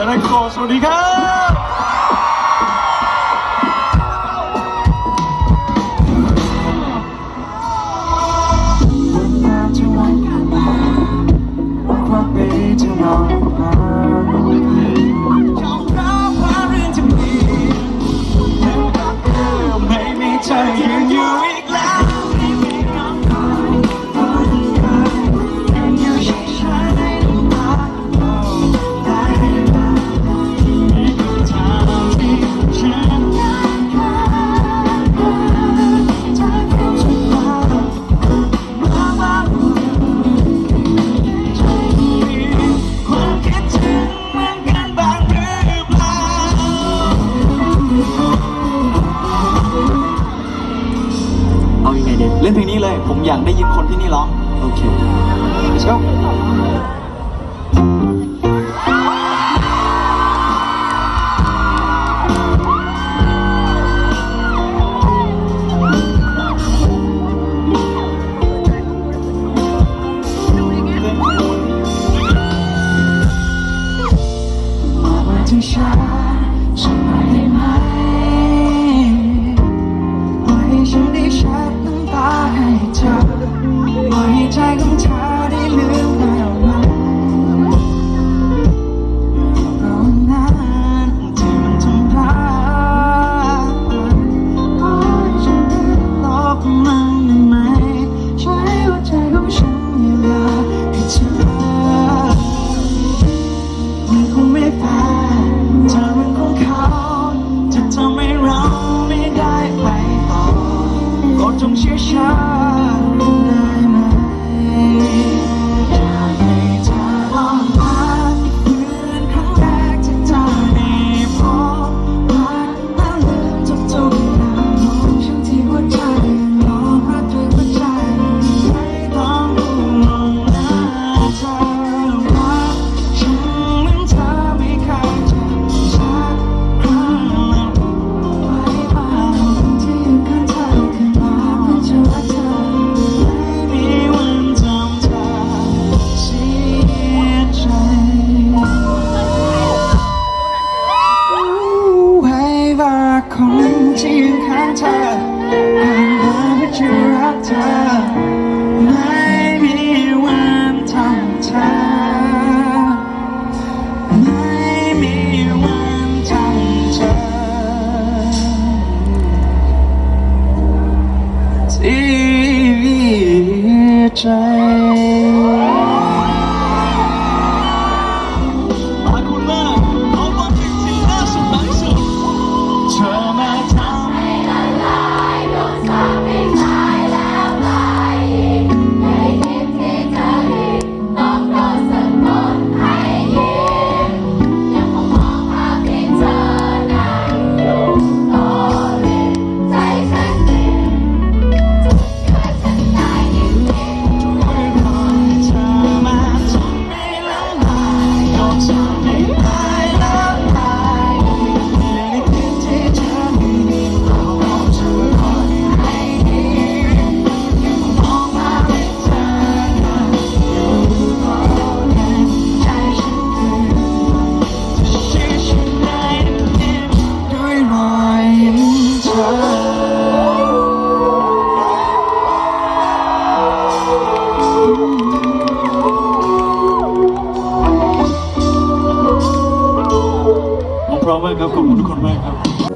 จะได้ขอสวัสดีครับ เล่นเพลงนี้เลย ผมอยากได้ยินคนที่นี่ร้อง โอเค let's go 中写下 try. ครับขอบคุณทุกคนมากครับ